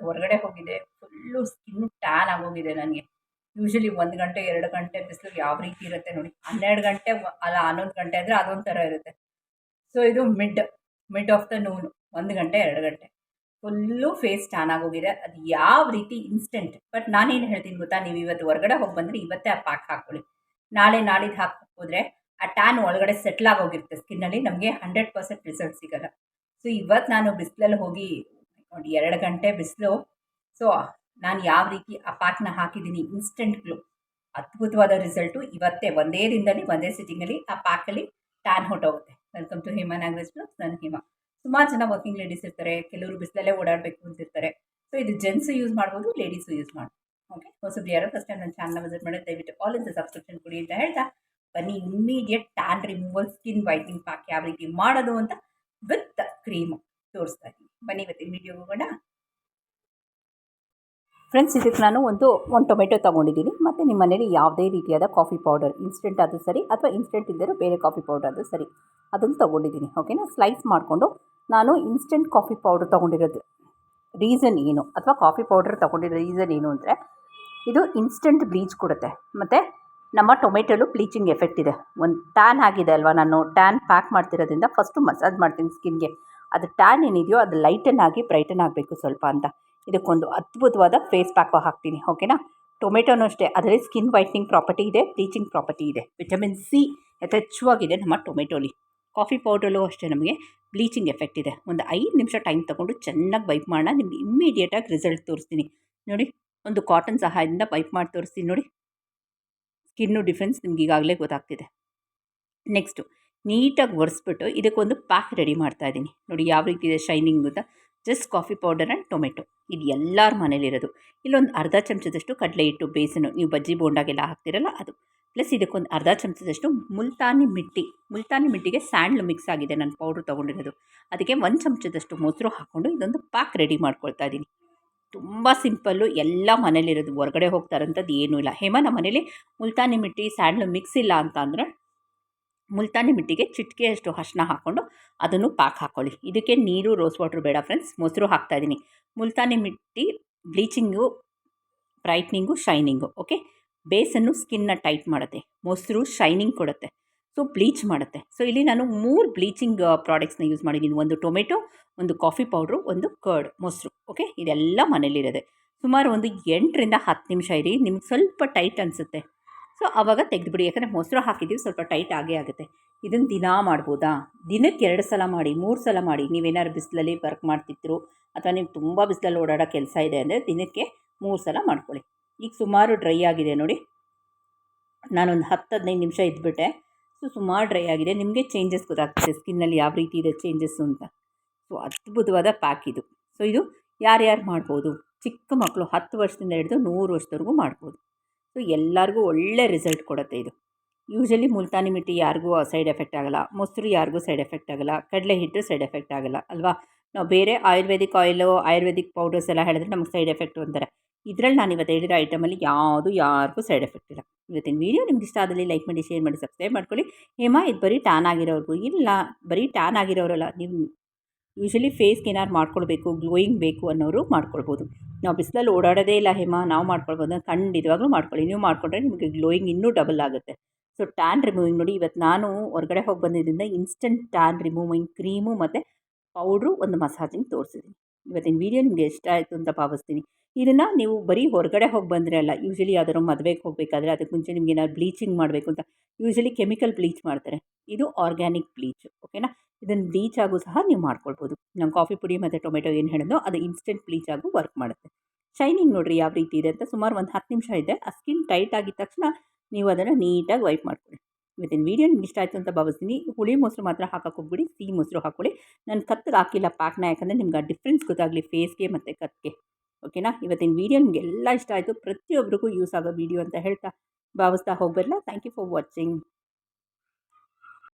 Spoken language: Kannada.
ಇವತ್ತು ಹೊರಗಡೆ ಹೋಗಿದ್ದೆ ಫುಲ್ಲು ಸ್ಕಿನ್ ಟ್ಯಾನ್ ಆಗೋಗಿದೆ ನನಗೆ. ಯೂಶಲಿ ಒಂದು ಗಂಟೆ, ಎರಡು ಗಂಟೆ ಬಿಸಿಲು ಯಾವ ರೀತಿ ಇರುತ್ತೆ ನೋಡಿ. ಹನ್ನೆರಡು ಗಂಟೆ ಅಲ್ಲ ಹನ್ನೊಂದು ಗಂಟೆ ಅಂದರೆ ಅದೊಂದು ಥರ ಇರುತ್ತೆ. ಸೊ ಇದು mid mid of the noon ಒಂದು ಗಂಟೆ, ಎರಡು ಗಂಟೆ. ಫುಲ್ಲು ಫೇಸ್ ಟ್ಯಾನ್ ಆಗೋಗಿದೆ. ಅದು ಯಾವ ರೀತಿ ಇನ್ಸ್ಟೆಂಟ್ ಬಟ್ ನಾನೇನು ಹೇಳ್ತೀನಿ ಗೊತ್ತಾ? ನೀವು ಇವತ್ತು ಹೊರಗಡೆ ಹೋಗಿ ಬಂದರೆ ಇವತ್ತೇ ಆ ಪ್ಯಾಕ್ ಹಾಕ್ಕೊಳ್ಳಿ ನಾಳೆ ನಾಳಿದ್ದು ಹಾಕೋದ್ರೆ ಆ ಟ್ಯಾನ್ ಒಳಗಡೆ ಸೆಟ್ಲ್ ಆಗೋಗಿರುತ್ತೆ. ಸ್ಕಿನ್ನಲ್ಲಿ ನಮಗೆ ಹಂಡ್ರೆಡ್ ಪರ್ಸೆಂಟ್ ರಿಸಲ್ಟ್ ಸಿಗಲ್ಲ. ಸೊ ಇವತ್ತು ನಾನು ಬಿಸಿಲಲ್ಲಿ ಹೋಗಿ ನೋಡಿ, ಎರಡು ಗಂಟೆ ಬಿಸಿಲು. ಸೊ ನಾನು ಯಾವ ರೀತಿ ಆ ಪ್ಯಾಕ್ನ ಹಾಕಿದ್ದೀನಿ ಇನ್ಸ್ಟೆಂಟ್ ಗ್ಲೋ ಅದ್ಭುತವಾದ ರಿಸಲ್ಟು ಇವತ್ತೇ ಒಂದೇ ದಿನದಲ್ಲಿ, ಒಂದೇ ಸಿಟಿಂಗಲ್ಲಿ ಆ ಪ್ಯಾಕಲ್ಲಿ tan ಹೊಟ್ಟೋಗುತ್ತೆ welcome to Hima Nagaraj blogs ನಾನು ಹಿಮಾ ಸುಮಾರು ಜನ ವರ್ಕಿಂಗ್ ಲೇಡೀಸ್ ಇರ್ತಾರೆ, ಕೆಲವರು ಬಿಸಿಲಲ್ಲೇ ಓಡಾಡಬೇಕು ಅಂತಿರ್ತಾರೆ ಸೊ ಇದು ಜೆಂಟ್ಸು ಯೂಸ್ ಮಾಡ್ಬೋದು ಲೇಡೀಸು ಯೂಸ್ ಮಾಡ್ಬೋದು. ಓಕೆ ಹೊಸಬ್ರು ಯಾರೋ ಫಸ್ಟ್ ಟೈಮ್ ನನ್ನ ಚಾನಲ್ ವಿಸಿಟ್ ಮಾಡಿ ದಯವಿಟ್ಟು ಆಲ್ ಇನ್ ಸಬ್ಸ್ಕ್ರಿಪ್ಷನ್ ಕೊಡಿ ಅಂತ ಹೇಳ್ತಾ, ಬನ್ನಿ immediate tan removal skin whitening pack ಯಾವ ರೀತಿ ಮಾಡೋದು ಅಂತ ವಿತ್ ಕ್ರೀಮ್ ತೋರಿಸ್ತಾ ಇದ್ದೀನಿ. ಬನ್ನಿ ಇವತ್ತಿನ ವಿಡಿಯೋ ಹೋಗೋಣ. ಫ್ರೆಂಡ್ಸ್ ಇದಕ್ಕೆ ನಾನು ಒಂದು ಒಂದು ಟೊಮೆಟೊ ತೊಗೊಂಡಿದ್ದೀನಿ. ಮತ್ತು ನಿಮ್ಮ ಮನೇಲಿ ಯಾವುದೇ ರೀತಿಯಾದ ಕಾಫಿ ಪೌಡರ್ ಇನ್ಸ್ಟೆಂಟ್ ಆದರೂ ಸರಿ ಅಥವಾ ಇನ್ಸ್ಟೆಂಟ್ ಇಲ್ಲದೇ ಬೇರೆ ಕಾಫಿ ಪೌಡರ್ ಆದರೂ ಸರಿ ಅದನ್ನು ತೊಗೊಂಡಿದ್ದೀನಿ. ಓಕೆನಾ ಸ್ಲೈಸ್ ಮಾಡಿಕೊಂಡು ನಾನು ಇನ್ಸ್ಟೆಂಟ್ ಕಾಫಿ ಪೌಡರ್ ತೊಗೊಂಡಿರೋದು. ರೀಸನ್ ಏನು? ಅಥವಾ ಕಾಫಿ ಪೌಡರ್ ತೊಗೊಂಡಿರೋ ರೀಸನ್ ಏನು ಅಂದರೆ ಇದು ಇನ್ಸ್ಟೆಂಟ್ ಬ್ಲೀಚ್ ಕೊಡುತ್ತೆ. ಮತ್ತು ನಮ್ಮ ಟೊಮೆಟೊಲು ಬ್ಲೀಚಿಂಗ್ ಎಫೆಕ್ಟ್ ಇದೆ. ಒಂದು ಟ್ಯಾನ್ ಆಗಿದೆ ಅಲ್ವಾ? ನಾನು ಟ್ಯಾನ್ ಪ್ಯಾಕ್ ಮಾಡ್ತಿರೋದ್ರಿಂದ ಫಸ್ಟು ಮಸಾಜ್ ಮಾಡ್ತೀನಿ ಸ್ಕಿನ್ಗೆ ಅದು ಟ್ಯಾನ್ ಏನಿದೆಯೋ ಅದು ಲೈಟನ್ ಆಗಿ ಬ್ರೈಟನ್ ಆಗಬೇಕು ಸ್ವಲ್ಪ ಅಂತ. ಇದಕ್ಕೊಂದು ಅದ್ಭುತವಾದ ಫೇಸ್ ಪ್ಯಾಕು ಹಾಕ್ತೀನಿ ಓಕೆನಾ ಟೊಮೆಟೊನೂ ಅಷ್ಟೇ, ಅದರಲ್ಲಿ ಸ್ಕಿನ್ ವೈಟ್ನಿಂಗ್ ಪ್ರಾಪರ್ಟಿ ಇದೆ ಬ್ಲೀಚಿಂಗ್ ಪ್ರಾಪರ್ಟಿ ಇದೆ. ವಿಟಮಿನ್ ಸಿ ಯಥೇಚ್ಛವಾಗಿದೆ ನಮ್ಮ ಟೊಮೆಟೊಲಿ. ಕಾಫಿ ಪೌಡರಲ್ಲೂ ಅಷ್ಟೇ ನಮಗೆ ಬ್ಲೀಚಿಂಗ್ ಎಫೆಕ್ಟ್ ಇದೆ. ಒಂದು ಐದು ನಿಮಿಷ ಟೈಮ್ ತೊಗೊಂಡು ಚೆನ್ನಾಗಿ ವೈಪ್ ಮಾಡೋಣ ನಿಮ್ಗೆ ಇಮ್ಮಿಡಿಯೇಟಾಗಿ ರಿಸಲ್ಟ್ ತೋರಿಸ್ತೀನಿ. ನೋಡಿ, ಒಂದು ಕಾಟನ್ ಸಹಾಯದಿಂದ ವೈಪ್ ಮಾಡಿ ತೋರಿಸ್ತೀನಿ ನೋಡಿ. ಸ್ಕಿನ್ನು ಡಿಫ್ರೆನ್ಸ್ ನಿಮ್ಗೆ ಈಗಾಗಲೇ ಗೊತ್ತಾಗ್ತಿದೆ. ನೆಕ್ಸ್ಟು ನೀಟಾಗಿ ಒರೆಸ್ಬಿಟ್ಟು ಇದಕ್ಕೊಂದು ಪ್ಯಾಕ್ ರೆಡಿ ಮಾಡ್ತಾ ಇದ್ದೀನಿ. ನೋಡಿ ಯಾವ ರೀತಿ ಇದೆ ಶೈನಿಂಗ್ ಅಂತ. Just coffee powder and tomato. ಇದು ಎಲ್ಲರ ಮನೇಲಿರೋದು. ಇಲ್ಲೊಂದು ಅರ್ಧ ಚಮಚದಷ್ಟು ಕಡಲೆ ಹಿಟ್ಟು ಬೇಸನು ನೀವು ಬಜ್ಜಿ ಬೋಂಡಾಗೆಲ್ಲ ಹಾಕ್ತಿರಲ್ಲ ಅದು. ಪ್ಲಸ್ ಇದಕ್ಕೊಂದು ಅರ್ಧ ಚಮಚದಷ್ಟು ಮುಲ್ತಾನಿ ಮಿಟ್ಟಿ. ಮುಲ್ತಾನಿ ಮಿಟ್ಟಿಗೆ ಸ್ಯಾಂಡ್ಲು ಮಿಕ್ಸ್ ಆಗಿದೆ ನಾನು ಪೌಡ್ರ್ ತೊಗೊಂಡಿರೋದು. ಅದಕ್ಕೆ ಒಂದು ಚಮಚದಷ್ಟು ಮೊಸರು ಹಾಕ್ಕೊಂಡು ಇದೊಂದು ಪ್ಯಾಕ್ ರೆಡಿ ಮಾಡ್ಕೊಳ್ತಾ ಇದ್ದೀನಿ. ತುಂಬ ಸಿಂಪಲ್ಲು. ಎಲ್ಲ ಮನೇಲಿರೋದು. ಹೊರಗಡೆ ಹೋಗ್ತಾರಂಥದ್ದು ಏನೂ ಇಲ್ಲ. ಹೇಮ ನಮ್ಮ ಮನೇಲಿ ಮುಲ್ತಾನಿ ಮಿಟ್ಟಿ ಸ್ಯಾಂಡ್ಲು ಮಿಕ್ಸ್ ಇಲ್ಲ ಅಂತ ಅಂದರೆ ಮುಲ್ತಾನಿ ಮಿಟ್ಟಿಗೆ ಚಿಟಿಕೆಯಷ್ಟು ಹಶ್ನ ಹಾಕ್ಕೊಂಡು ಅದನ್ನು ಪಾಕ್ ಹಾಕ್ಕೊಳ್ಳಿ ಇದಕ್ಕೆ ನೀರು ರೋಸ್ ವಾಟ್ರ್ ಬೇಡ ಫ್ರೆಂಡ್ಸ್ ಮೊಸರು ಹಾಕ್ತಾಯಿದ್ದೀನಿ Multani mitti bleaching brightening shining okay ಬೇಸನ್ನು ಸ್ಕಿನ್ನ ಟೈಟ್ ಮಾಡುತ್ತೆ. ಮೊಸರು ಶೈನಿಂಗ್ ಕೊಡುತ್ತೆ. ಸೊ ಬ್ಲೀಚ್ ಮಾಡುತ್ತೆ. ಸೊ ಇಲ್ಲಿ ನಾನು ಮೂರು ಬ್ಲೀಚಿಂಗ್ ಪ್ರಾಡಕ್ಟ್ಸ್ನ ಯೂಸ್ ಮಾಡಿದ್ದೀನಿ. ಒಂದು ಟೊಮೆಟೊ ಒಂದು ಕಾಫಿ ಪೌಡ್ರು ಒಂದು ಕರ್ಡ್ ಮೊಸರು ಓಕೆ ಇದೆಲ್ಲ ಮನೇಲಿರೋದೆ ಸುಮಾರು ಒಂದು ಎಂಟರಿಂದ ಹತ್ತು ನಿಮಿಷ ಇರಿ. ನಿಮ್ಗೆ ಸ್ವಲ್ಪ ಟೈಟ್ ಅನಿಸುತ್ತೆ. ಸೊ ಆವಾಗ ತೆಗೆದುಬಿಡಿ. ಯಾಕಂದರೆ ಮೊಸರು ಹಾಕಿದ್ದೀವಿ, ಸ್ವಲ್ಪ ಟೈಟ್ ಆಗೇ ಆಗುತ್ತೆ. ಇದನ್ನು ದಿನ ಮಾಡ್ಬೋದಾ? ದಿನಕ್ಕೆ ಎರಡು ಸಲ ಮಾಡಿ, ಮೂರು ಸಲ ಮಾಡಿ. ನೀವೇನಾದ್ರು ಬಿಸಿಲಲ್ಲಿ ವರ್ಕ್ ಮಾಡ್ತಿದ್ರು, ಅಥವಾ ನೀವು ತುಂಬ ಬಿಸಿಲಲ್ಲಿ ಓಡಾಡೋ ಕೆಲಸ ಇದೆ ಅಂದರೆ ದಿನಕ್ಕೆ ಮೂರು ಸಲ ಮಾಡ್ಕೊಳ್ಳಿ. ಈಗ ಸುಮಾರು ಡ್ರೈ ಆಗಿದೆ ನೋಡಿ. ನಾನೊಂದು ಹತ್ತು, ಹದಿನೈದು ನಿಮಿಷ ಇದ್ಬಿಟ್ಟೆ. ಸೊ ಸುಮಾರು ಡ್ರೈ ಆಗಿದೆ. ನಿಮಗೆ ಚೇಂಜಸ್ ಗೊತ್ತಾಗ್ತದೆ. ಸ್ಕಿನ್ನಲ್ಲಿ ಯಾವ ರೀತಿ ಇದೆ ಚೇಂಜಸ್ ಅಂತ. ಸೊ ಅದ್ಭುತವಾದ ಪ್ಯಾಕ್ ಇದು. ಸೊ ಇದು ಯಾರ್ಯಾರು ಮಾಡ್ಬೋದು? ಚಿಕ್ಕ ಮಕ್ಕಳು ಹತ್ತು ವರ್ಷದಿಂದ ಹಿಡಿದು ನೂರು ವರ್ಷದವರೆಗೂ ಮಾಡ್ಬೋದು. ಸೊ, ಎಲ್ಲರಿಗೂ ಒಳ್ಳೆ ರಿಸಲ್ಟ್ ಕೊಡುತ್ತೆ ಇದು. ಯೂಶಲಿ ಮುಲ್ತಾನಿ ಮಿಟ್ಟಿ ಯಾರಿಗೂ ಸೈಡ್ ಎಫೆಕ್ಟ್ ಆಗಲ್ಲ, ಮೊಸರು ಯಾರಿಗೂ ಸೈಡ್ ಎಫೆಕ್ಟ್ ಆಗಲ್ಲ, ಕಡಲೆ ಹಿಟ್ಟು ಸೈಡ್ ಎಫೆಕ್ಟ್ ಆಗೋಲ್ಲ, ಅಲ್ವಾ? ನಾವು ಬೇರೆ ಆಯುರ್ವೇದಿಕ್ ಆಯಿಲು, ಆಯುರ್ವೇದಿಕ್ ಪೌಡರ್ಸ್ ಎಲ್ಲ ಹೇಳಿದ್ರೆ ನಮಗೆ ಸೈಡ್ ಎಫೆಕ್ಟ್ ಅಂತಾರೆ. ಇದರಲ್ಲಿ ನಾನು ಇವತ್ತು ಹೇಳಿರೋ ಐಟಮಲ್ಲಿ ಯಾವುದು ಯಾರಿಗೂ ಸೈಡ್ ಎಫೆಕ್ಟ್ ಇಲ್ಲ. ಇವತ್ತಿನ ವೀಡಿಯೋ ನಿಮ್ಗೆ ಇಷ್ಟ ಆದಲ್ಲಿ ಲೈಕ್ ಮಾಡಿ, ಶೇರ್ ಮಾಡಿ, ಸಬ್ಸ್ಕ್ರೈಬ್ ಮಾಡ್ಕೊಳ್ಳಿ. ಹೇಮಾ, ಇದು ಬರೀ ಟ್ಯಾನ್ ಆಗಿರೋರ್ಗೂ. ಇಲ್ಲ, ಬರೀ ಟ್ಯಾನ್ ಆಗಿರೋರಲ್ಲ ನೀವು ಯೂಶಲಿ ಫೇಸ್ಗೆ ಏನಾದ್ರು ಮಾಡ್ಕೊಳ್ಬೇಕು, ಗ್ಲೋಯಿಂಗ್ ಬೇಕು ಅನ್ನೋರು ಮಾಡ್ಕೊಳ್ಬೋದು. ನಾವು ಬಿಸಿಲಲ್ಲಿ ಓಡಾಡೋದೇ ಇಲ್ಲ ಹೇಮ, ನಾವು ಮಾಡ್ಕೊಳ್ಬೋದು ಖಂಡಿತವಾಗ್ಲೂ ಮಾಡ್ಕೊಳ್ಳಿ. ನೀವು ಮಾಡಿಕೊಂಡ್ರೆ ನಿಮಗೆ ಗ್ಲೋಯಿಂಗ್ ಇನ್ನೂ ಡಬಲ್ ಆಗುತ್ತೆ. ಸೊ, ಟ್ಯಾನ್ ರಿಮೂವಿಂಗ್ ನೋಡಿ, ಇವತ್ತು ನಾನು ಹೊರಗಡೆ ಹೋಗಿ ಬಂದಿದ್ದರಿಂದ ಇನ್ಸ್ಟೆಂಟ್ ಟ್ಯಾನ್ ರಿಮೂವಿಂಗ್ ಕ್ರೀಮು ಮತ್ತು ಪೌಡ್ರು ಒಂದು ಮಸಾಜಿಂಗ್ ತೋರಿಸಿದ್ದೀನಿ. ಇವತ್ತಿನ ವೀಡಿಯೋ ನಿಮಗೆ ಇಷ್ಟ ಆಯಿತು ಅಂತ ಭಾವಿಸ್ತೀನಿ. ಇದನ್ನು ನೀವು ಬರೀ ಹೊರಗಡೆ ಹೋಗಿ ಬಂದರೆ ಅಲ್ಲ ಯೂಶಲಿ ಯಾವ್ದಾದ್ರು ಮದುವೆಗೆ ಹೋಗಬೇಕಾದ್ರೆ ಅದಕ್ಕೆ ಮುಂಚೆ ನಿಮ್ಗೆ ಏನಾದ್ರು ಬ್ಲೀಚಿಂಗ್ ಮಾಡಬೇಕು ಅಂತ ಯೂಶಲಿ ಕೆಮಿಕಲ್ ಬ್ಲೀಚ್ ಮಾಡ್ತಾರೆ. ಇದು ಆರ್ಗ್ಯಾನಿಕ್ ಬ್ಲೀಚ್ ಓಕೆನಾ ಇದನ್ನು ಬ್ಲೀಚ್ ಆಗು ಸಹ ನೀವು ಮಾಡ್ಕೊಳ್ಬೋದು. ನಮ್ಮ ಕಾಫಿ ಪುಡಿ ಮತ್ತು ಟೊಮೆಟೊ ಏನು ಹೇಳಿದ್ನೋ ಅದು ಇನ್ಸ್ಟೆಂಟ್ ಬ್ಲೀಚ್ ಆಗು ವರ್ಕ್ ಮಾಡುತ್ತೆ. ಶೈನಿಂಗ್ ನೋಡಿರಿ ಯಾವ ರೀತಿ ಇದೆ ಅಂತ ಸುಮಾರು ಒಂದು ಹತ್ತು ನಿಮಿಷ ಇದೆ, ಆ ಸ್ಕಿನ್ ಟೈಟ್ ಆಗಿದ ತಕ್ಷಣ ನೀವು ಅದನ್ನು ನೀಟಾಗಿ ವೈಪ್ ಮಾಡ್ಕೊಳ್ಳಿ. ಇವತ್ತಿನ ವೀಡಿಯೋ ನಿಮ್ಗೆ ಇಷ್ಟ ಆಯಿತು ಅಂತ ಭಾವಿಸ್ತೀನಿ. ಹುಳಿ ಮೊಸರು ಮಾತ್ರ ಹಾಕಕ್ಕೆ ಹೋಗ್ಬಿಡಿ, ಸಿಹಿ ಮೊಸರು ಹಾಕ್ಕೊಳ್ಳಿ ನಾನು ಕತ್ತಿಗೆ ಹಾಕಿಲ್ಲ ಪ್ಯಾಕ್ನ ಯಾಕಂದರೆ ನಿಮ್ಗೆ ಆ ಡಿಫ್ರೆನ್ಸ್ ಗೊತ್ತಾಗಲಿ ಫೇಸ್ಗೆ ಮತ್ತು ಕತ್ತಿಗೆ ಓಕೆನಾ ಇವತ್ತಿನ ವಿಡಿಯೋ ವೀಡಿಯೋ ನಿಮಗೆಲ್ಲ ಇಷ್ಟ ಆಯಿತು. ಪ್ರತಿಯೊಬ್ಬರಿಗೂ ಯೂಸ್ ಆಗೋ ವಿಡಿಯೋ ಅಂತ ಹೇಳ್ತಾ ಭಾವಿಸ್ತಾ ಹೋಗ್ಬರ್ಲಾ. Thank you for watching